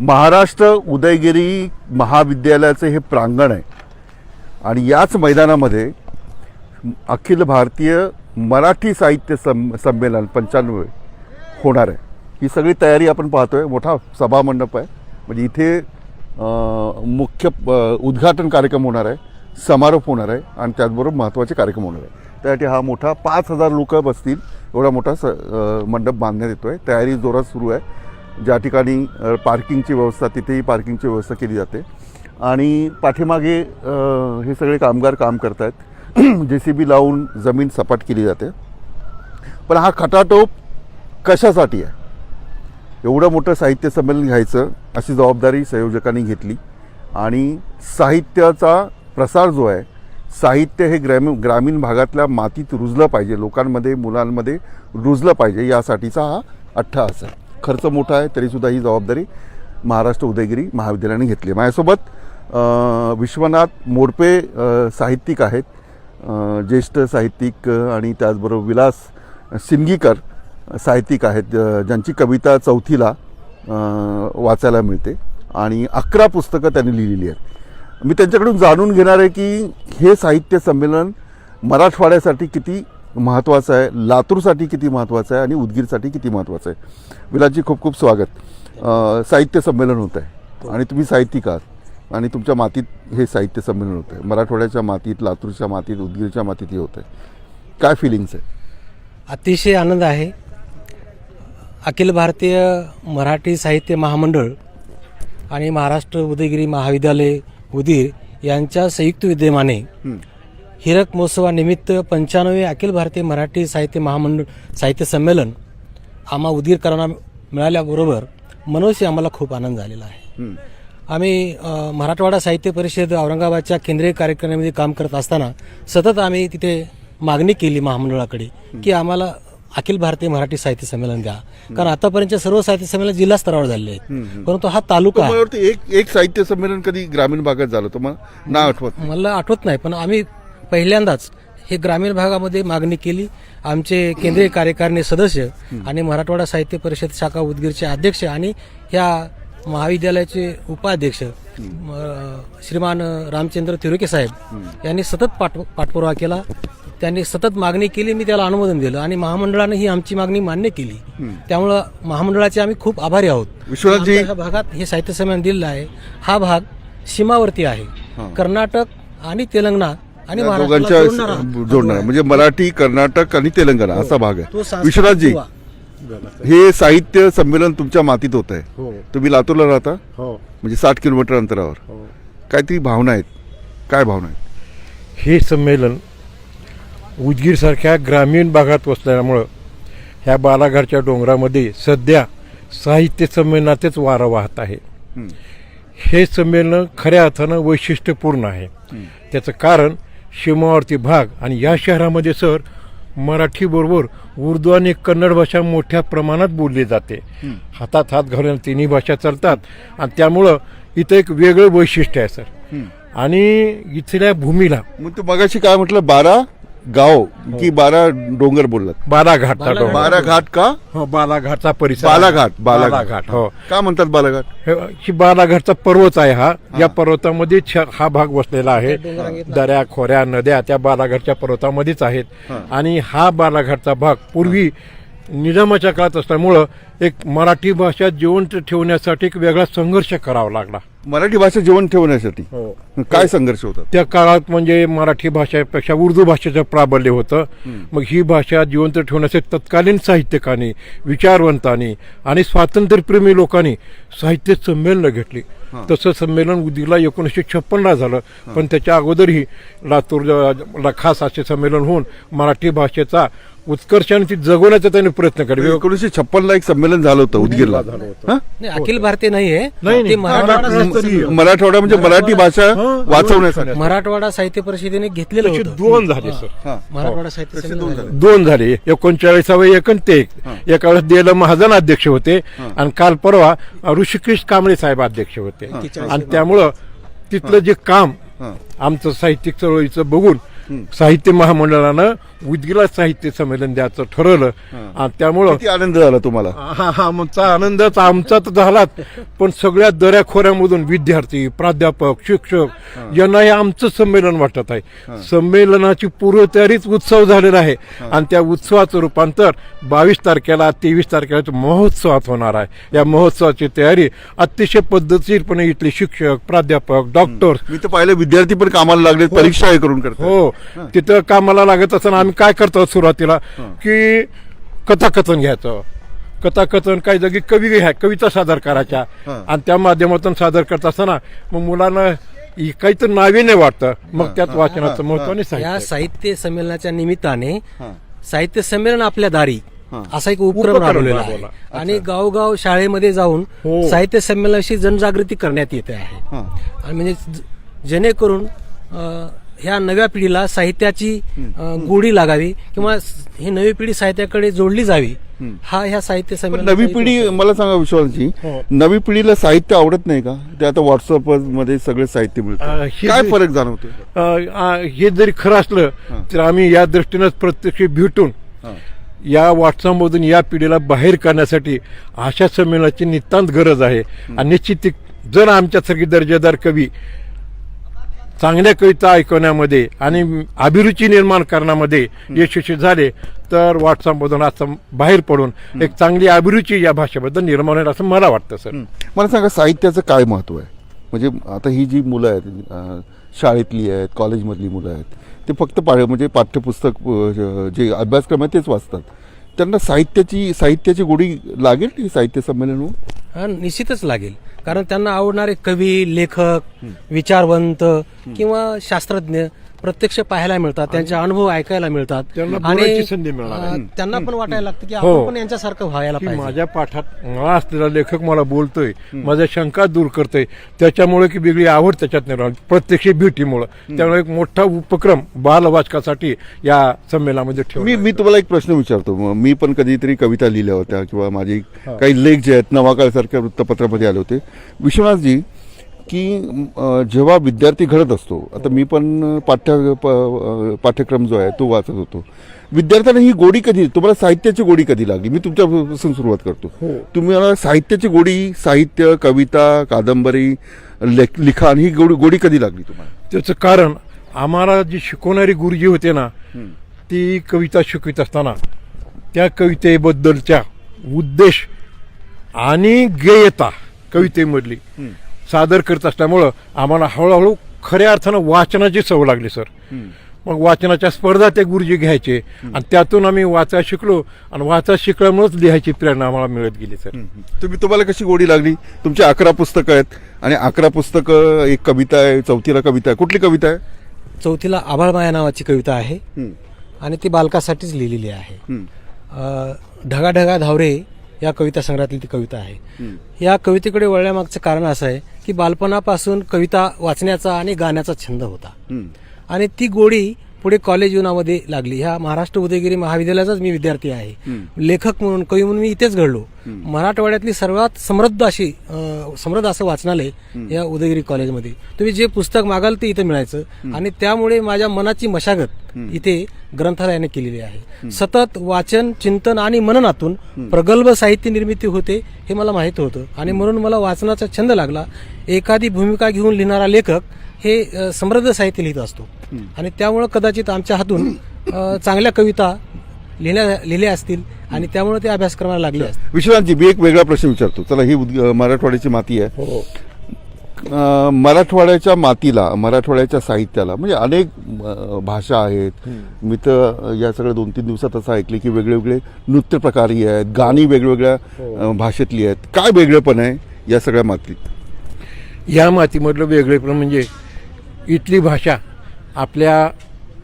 महाराष्ट्र उदयगिरी महाविद्यालयाचं हे प्रांगण आहे. आणि याच मैदानामध्ये अखिल भारतीय मराठी साहित्य सं संमेलन पंच्याण्णव होणार आहे. ही सगळी तयारी आपण पाहतोय. मोठा सभामंडप आहे. म्हणजे इथे मुख्य उद्घाटन कार्यक्रम होणार आहे. समारोप होणार आहे. आणि त्याचबरोबर महत्त्वाचे कार्यक्रम होणार आहे. त्यासाठी हा मोठा पाच हजार लोक बसतील. एवढा मोठा स मंडप बांधण्यात येतो आहे तयारी जोरात सुरू आहे. ज्या ठिकाणी पार्किंगची व्यवस्था तिथेही पार्किंगची व्यवस्था केली जाते. आणि पाठीमागे हे सगळे कामगार काम करत आहेत जे सी बी लावून जमीन सपाट केली जाते. पण हा खटाटोप कशासाठी आहे? एवढं मोठं साहित्य संमेलन घ्यायचं अशी जबाबदारी संयोजकांनी घेतली. आणि साहित्याचा प्रसार जो आहे साहित्य हे ग्रामी ग्रामीण भागातल्या मातीत रुजलं पाहिजे. लोकांमध्ये मुलांमध्ये रुजलं पाहिजे. यासाठीचा हा अट्टहास आहे. खर्च मोठा आहे तरीसुद्धा ही जबाबदारी महाराष्ट्र उदयगिरी महाविद्यालयाने घेतली आहे. माझ्यासोबत विश्वनाथ मोडपे साहित्यिक आहेत. ज्येष्ठ साहित्यिक आणि त्याचबरोबर विलास सिंगीकर साहित्यिक आहेत ज्यांची कविता चौथीला वाचायला मिळते आणि अकरा पुस्तकं त्यांनी लिहिलेली आहेत. मी त्यांच्याकडून जाणून घेणार आहे की हे साहित्य संमेलन मराठवाड्यासाठी किती महत्त्वाचं आहे. लातूरसाठी किती महत्त्वाचं आहे आणि उदगीरसाठी किती महत्त्वाचं आहे. विलासजी खूप खूप स्वागत. साहित्य संमेलन होत आहे आणि तुम्ही साहित्यिक आहात आणि तुमच्या मातीत हे साहित्य संमेलन होतं आहे मराठवाड्याच्या मातीत लातूरच्या मातीत उदगीरच्या मातीत हे होतं आहे काय फिलिंग्स आहे? अतिशय आनंद आहे. अखिल भारतीय मराठी साहित्य महामंडळ आणि महाराष्ट्र उदयगिरी महाविद्यालय उदीर यांच्या संयुक्त विद्यमाने हिरक महोत्सवानिमित्त पंच्याण्णवे अखिल भारतीय मराठी साहित्य महामंडळ साहित्य संमेलन आम्हा उदगीरकरांना मिळाल्याबरोबर मनोशी आम्हाला खूप आनंद झालेला आहे. आम्ही मराठवाडा साहित्य परिषद औरंगाबादच्या केंद्रीय कार्यक्रमामध्ये काम करत असताना सतत आम्ही तिथे मागणी केली महामंडळाकडे की आम्हाला अखिल भारतीय मराठी साहित्य संमेलन द्या. कारण आतापर्यंत सर्व साहित्य संमेलन जिल्हा स्तरावर झाले आहेत. परंतु हा तालुका एक एक साहित्य संमेलन कधी ग्रामीण भागात झालं तुम्हाला ना आठवत मला आठवत नाही पण आम्ही पहिल्यांदाच हे ग्रामीण भागामध्ये मागणी केली. आमचे केंद्रीय कार्यकारिणी सदस्य आणि मराठवाडा साहित्य परिषद शाखा उदगीरचे अध्यक्ष आणि ह्या महाविद्यालयाचे उपाध्यक्ष श्रीमान रामचंद्र तिरुके साहेब यांनी सतत पाठ पाठपुरावा केला. त्यांनी सतत मागणी केली मी त्याला अनुमोदन दिलं आणि महामंडळाने ही आमची मागणी मान्य केली. त्यामुळं महामंडळाचे आम्ही खूप आभारी आहोत. विश्वनाथजी- ह्या भागात हे साहित्य संमेलन दिलेलं आहे. हा भाग सीमावर्ती आहे. कर्नाटक आणि तेलंगणा आणि या महाराष्ट्राला दोघांच्या जोडणारा हा. जोडणार. भाग म्हणजे मराठी कर्नाटक आणि तेलंगणा असा भाग तो आहे सांस्कृतिक विश्वनाथजी दुवा. हे साहित्य संमेलन तुमच्या मातीत होत आहे. हो. तुम्ही लातूरला राहता? हो. म्हणजे साठ किलोमीटर अंतरावर. हो. काहीतरी भावना आहेत. काय भावना आहेत? हे संमेलन उदगीरसारख्या ग्रामीण भागात वसल्यामुळं ह्या बालाघाटच्या डोंगरामध्ये सध्या साहित्य संमेलनातच वारं वाहत आहे. हे संमेलन खऱ्या अर्थानं वैशिष्ट्यपूर्ण आहे. त्याचं कारण सीमावर्ती भाग आणि या शहरामध्ये सर मराठीबरोबर उर्दू आणि कन्नड भाषा मोठ्या प्रमाणात बोलली जाते. हातात हात घालून तिन्ही भाषा चालतात आणि त्यामुळं इथं एक वेगळं वैशिष्ट्य आहे सर. आणि इथल्या भूमीला मग तू मगाशी काय म्हटलं बारा? गाव की बारा डोंगर बोललात. बालाघाटचा बालाघाट. डोंगर. बारा घाट का? हो बालाघाटचा परिसर. बालाघाट बालाघाट. हो. का म्हणतात बालाघाट? हे- ही बालाघाटचा पर्वत आहे हा. या पर्वतामध्ये छ- हा भाग वसलेला आहे. दऱ्या खोऱ्या नद्या त्या बालाघाटच्या पर्वतामध्येच आहेत. आणि हा बालाघाटचा भाग पूर्वी निजामाच्या काळात असल्यामुळं एक मराठी भाषा जिवंत ठेवण्यासाठी एक वेगळा संघर्ष करावा लागला. मराठी भाषा जीवन ठेवण्यासाठी हो. काय संघर्ष होतात? त्या काळात म्हणजे मराठी भाषेपेक्षा उर्दू भाषेचं प्राबल्य होतं. मग ही भाषा जिवंत ठेवण्यासाठी तत्कालीन साहित्यिकांनी विचारवंतांनी आणि स्वातंत्र्यप्रेमी लोकांनी साहित्य संमेलनं घेतली. तसं संमेलन उदीला एकोणीसशे छप्पनला झालं. पण त्याच्या अगोदरही लातूर खास असे संमेलन होऊन मराठी भाषेचा उत्कर्षाने ती जगवण्याचा त्यांनी प्रयत्न केले. एकोणीसशे छप्पन ला एक संमेलन झालं होतं उदगीरला. हा? नाही, अखिल भारतीय नाहीये नाही, ते नाही. मराठवाडा साहित्य- मराठवाडा म्हणजे मराठी भाषा वाचवण्यासाठी. मराठवाडा साहित्य परिषदेने घेतलेलं दोन झाले सर. मराठवाडा साहित्य. दोन झाले. एकोणचाळीसावे एक आणि ते एक. एका वेळेस देल महाजन अध्यक्ष होते आणि काल परवा ऋषिकेश कांबळे साहेब अध्यक्ष होते. आणि त्यामुळं तिथलं जे काम. आमचं साहित्यिक चळवळीचं बघून साहित्य महामंडळानं उदगीला साहित्य संमेलन द्यायचं ठरवलं. आणि त्यामुळं किती आनंद झाला तुम्हाला? हा हा आमचा आनंदच आमचा तर झालाच. पण सगळ्या दऱ्याखोऱ्यामधून विद्यार्थी प्राध्यापक शिक्षक यांना हे आमचं संमेलन वाटत आहे. संमेलनाची पूर्वतयारीच उत्सव झालेला आहे. आणि त्या उत्सवाचं रूपांतर बावीस तारखेला तेवीस तारखेला महोत्सवात होणार आहे. या महोत्सवाची तयारी अतिशय पद्धतशीरपणे इथले शिक्षक प्राध्यापक डॉक्टर मी तर पाहिलं विद्यार्थी पण कामाला लागले परीक्षा हे करून हो. तिथं कामाला लागत असताना आम्ही काय करतो सुरुवातीला की कथाकथन घ्यायचं कथाकथन काही जागी कवी घ्या कविता सादर करायच्या. आणि त्या माध्यमातून सादर करत असताना मग मुलांना काही तर नाविन्य वाटतं मग त्यात वाचनाचं महत्त्व या साहित्य संमेलनाच्या निमित्ताने. साहित्य संमेलन आपल्या दारी. असा एक उपक्रम राबवलेला आहे राबवला. आणि गावगाव शाळेमध्ये जाऊन हो. साहित्य संमेलनाविषयी जनजागृती करण्यात येते आहे. आणि म्हणजे जेणेकरून ह्या नव्या पिढीला साहित्याची गोडी लागावी किंवा ही नवी पिढी साहित्याकडे जोडली जावी हा ह्या साहित्य पण संमेलन नवी पिढी मला सांगा विश्वासजी हो. नवी पिढीला साहित्य आवडत नाही का? ते आता व्हॉट्सअपमध्ये सगळे साहित्य मिळतं हे काय फरक जाणवतो हे जरी खरं असलं तर आम्ही या दृष्टीनं प्रत्यक्ष भेटून या व्हॉट्सअपमधून या पिढीला बाहेर काढण्यासाठी अशा संमेलनाची नितांत गरज आहे. आणि निश्चित जर आमच्यासारखी दर्जेदार कवी चांगल्या कविता ऐकवण्यामध्ये आणि अभिरुची निर्माण करण्यामध्ये यशस्वी झाले तर व्हॉट्सअपमधून असं बाहेर पडून एक चांगली अभिरुची या भाषेबद्दल निर्माण होईल असं मला वाटतं सर. मला सांगा साहित्याचं काय महत्त्व आहे? म्हणजे आता ही जी मुलं आहेत शाळेतली आहेत कॉलेजमधली मुलं आहेत ते फक्त पा म्हणजे पाठ्यपुस्तक जे अभ्यासक्रम आहे तेच वाचतात. त्यांना साहित्याची साहित्याची गोडी लागेल की साहित्य संमेलन? हा निश्चितच लागेल. कारण त्यांना आवडणारे कवी लेखक विचारवंत किंवा शास्त्रज्ञ प्रत्यक्ष पाहायला मिळतात त्यांचे अनुभव ऐकायला मिळतात. संधी. अ, त्यांना पण वाटायला लागतं की हो. आपण पण यांच्यासारखं व्हायला की पाहिजे. माझ्या पाठात मला असलेला लेखक मला बोलतोय माझ्या शंका दूर करतोय. त्याच्यामुळे की वेगळी आवड त्याच्यात निर्माण प्रत्यक्ष भेटीमुळं. त्यामुळे एक मोठा उपक्रम बालवाचकासाठी या संमेलनामध्ये ठेवला मी मी तुम्हाला एक प्रश्न विचारतो. म- मी पण कधीतरी कविता लिहिल्या होत्या किंवा माझी काही लेख जे आहेत नवाकाळसारख्या वृत्तपत्रामध्ये आले होते. विश्वनाथजी की जेव्हा विद्यार्थी घडत असतो आता मी पण पाठ्य पाठ्यक्रम जो आहे तो वाचत होतो. विद्यार्थ्यांना ही गोडी कधी तुम्हाला साहित्याची गोडी कधी लागली? मी तुमच्यापासून सुरुवात करतो. तुम्हाला साहित्याची गोडी साहित्य कविता कादंबरी लेख- लिखाण ही गोडी गोडी कधी लागली तुम्हाला? त्याचं कारण आम्हाला जी शिकवणारी गुरुजी होते ना ती कविता शिकवित असताना त्या कवितेबद्दलच्या उद्देश आणि गेयता कवितेमधली. सादर करत असल्यामुळं आम्हाला हळूहळू खऱ्या अर्थानं वाचनाची सवय लागली सर. मग वाचनाच्या स्पर्धा ते गुरुजी घ्यायचे आणि त्यातून आम्ही वाचा शिकलो आणि वाचा शिकल्यामुळेच लिहायची प्रेरणा आम्हाला मिळत गेली सर. तुम्ही तुम्हाला कशी गोडी लागली? तुमची अकरा पुस्तकं आहेत आणि अकरा पुस्तकं एक कविता आहे चौथीला कविता आहे. कुठली कविता आहे? चौथीला आभाळमाया नावाची कविता आहे. आणि ती बालकासाठीच लिहिलेली आहे. हम्म. अ, ढगा ढगा धावरे या कविता संग्रहातली ती कविता आहे. या कवितेकडे वळण्यामागचं कारण असं आहे की बालपणापासून कविता वाचण्याचा आणि गाण्याचा छंद होता. आणि ती गोडी पुढे कॉलेज जीवनामध्ये लागली. ह्या महाराष्ट्र उदयगिरी महाविद्यालयाचाच मी विद्यार्थी आहे. लेखक म्हणून कवी म्हणून मी इथेच घडलो. मराठवाड्यातली सर्वात समृद्ध अशी समृद्ध असं वाचनालय या उदयगिरी कॉलेजमध्ये तुम्ही जे पुस्तक मागाल ते इथे मिळायचं. आणि त्यामुळे माझ्या मनाची मशागत इथे ग्रंथालयाने केलेली आहे. सतत वाचन चिंतन आणि मननातून प्रगल्भ साहित्य निर्मिती होते हे मला माहीत होतं. आणि म्हणून मला वाचनाचा छंद लागला. एखादी भूमिका घेऊन लिहिणारा लेखक हे समृद्ध साहित्य लिहित असतो. आणि त्यामुळं कदाचित आमच्या हातून चांगल्या कविता लिहिल्या लिहिल्या असतील आणि त्यामुळे ते अभ्यासक्रमाला लागले असतील. मी एक वेगळा प्रश्न विचारतो. चला ही मराठवाड्याची माती आहे. हो. मराठवाड्याच्या मातीला मराठवाड्याच्या साहित्याला म्हणजे अनेक भाषा आहेत. मी तर या सगळ्या दोन तीन दिवसात असं ऐकले की वेगळे वेगळे नृत्य प्रकारही आहेत गाणी वेगवेगळ्या अं, भाषेतली आहेत. काय वेगळेपण आहे या सगळ्या मातीत? या मातीमधलं वेगळेपण म्हणजे इथली भाषा आपल्या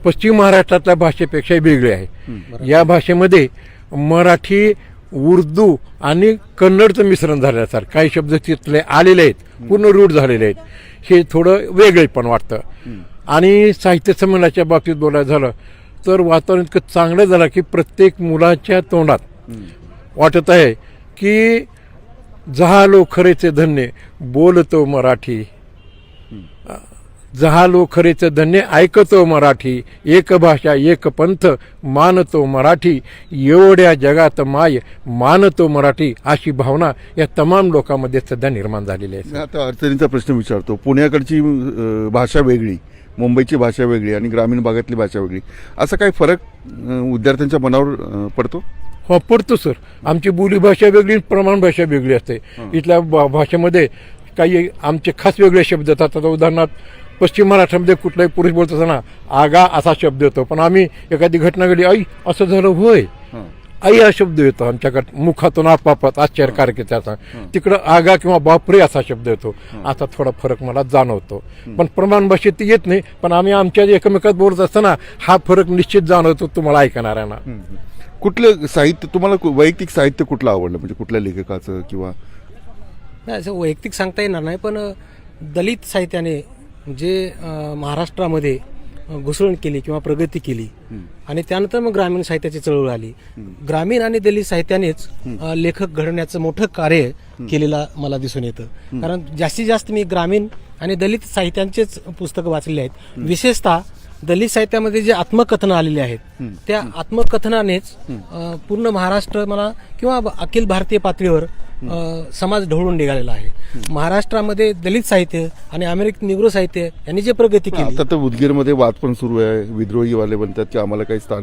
पश्चिम महाराष्ट्रातल्या भाषेपेक्षा वेगळी आहे. या भाषेमध्ये मराठी उर्दू आणि कन्नडचं मिश्रण झाल्यासारखं काही शब्द तिथले आलेले आहेत. पूर्ण रूढ झालेले आहेत. हे थोडं वेगळेपण वाटतं. आणि साहित्य संमेलनाच्या बाबतीत बोलायचं झालं तर वातावरण इतकं चांगलं झालं की प्रत्येक मुलाच्या तोंडात वाटत आहे की झालो खरेचे धन्य बोलतो मराठी. जहालो खरेच धन्य ऐकतो मराठी एक भाषा एक पंथ मानतो मराठी. एवढ्या जगात माय मानतो मराठी अशी भावना या तमाम लोकांमध्ये सध्या निर्माण झालेली आहे. आता अडचणीचा प्रश्न विचारतो. पुण्याकडची भाषा वेगळी मुंबईची भाषा वेगळी आणि ग्रामीण भागातली भाषा वेगळी. असा काही फरक विद्यार्थ्यांच्या मनावर पडतो? हो पडतो सर. आमची बोलीभाषा वेगळी प्रमाण भाषा वेगळी असते. इथल्या भाषेमध्ये काही आमचे खास वेगळे शब्द आता उदाहरणार्थ पश्चिम महाराष्ट्रामध्ये कुठलाही पुरुष बोलत असताना आगा असा शब्द येतो. पण आम्ही एखादी घटना घडली आई असं झालं होय. आई हा शब्द येतो आमच्याकडे. मुखातून आपापात आश्चर्यकारक त्याचा तिकडं आगा किंवा बापरे असा शब्द येतो. असा थोडा फरक मला जाणवतो. पण प्रमाण भाषेत ते येत नाही. पण आम्ही आमच्या एकमेकात बोलत असताना हा फरक निश्चित जाणवतो तुम्हाला ऐकणाऱ्यांना. कुठलं साहित्य तुम्हाला कु- वैयक्तिक साहित्य कुठलं आवडलं? म्हणजे कुठल्या लेखकाचं किंवा नाही असं वैयक्तिक सांगता येणार नाही पण दलित साहित्याने जे महाराष्ट्रामध्ये घुसळण केली किंवा प्रगती केली आणि त्यानंतर मग ग्रामीण साहित्याची चळवळ आली. ग्रामीण आणि दलित साहित्यानेच लेखक घडण्याचं मोठं कार्य केलेलं मला दिसून येतं. कारण जास्तीत जास्त मी ग्रामीण आणि दलित साहित्यांचेच पुस्तकं वाचलेली आहेत. विशेषतः दलित साहित्यामध्ये जे आत्मकथनं आलेली आहेत त्या आत्मकथनानेच पूर्ण महाराष्ट्र मला किंवा अखिल भारतीय पातळीवर समाज ढवळून निघालेला आहे. महाराष्ट्रामध्ये दलित साहित्य आणि अमेरिकन निग्रो साहित्य यांनी जे प्रगती केली आता तर उदगीरमध्ये वाद पण सुरू आहे. विद्रोहीवाले म्हणतात की आम्हाला काही स्थान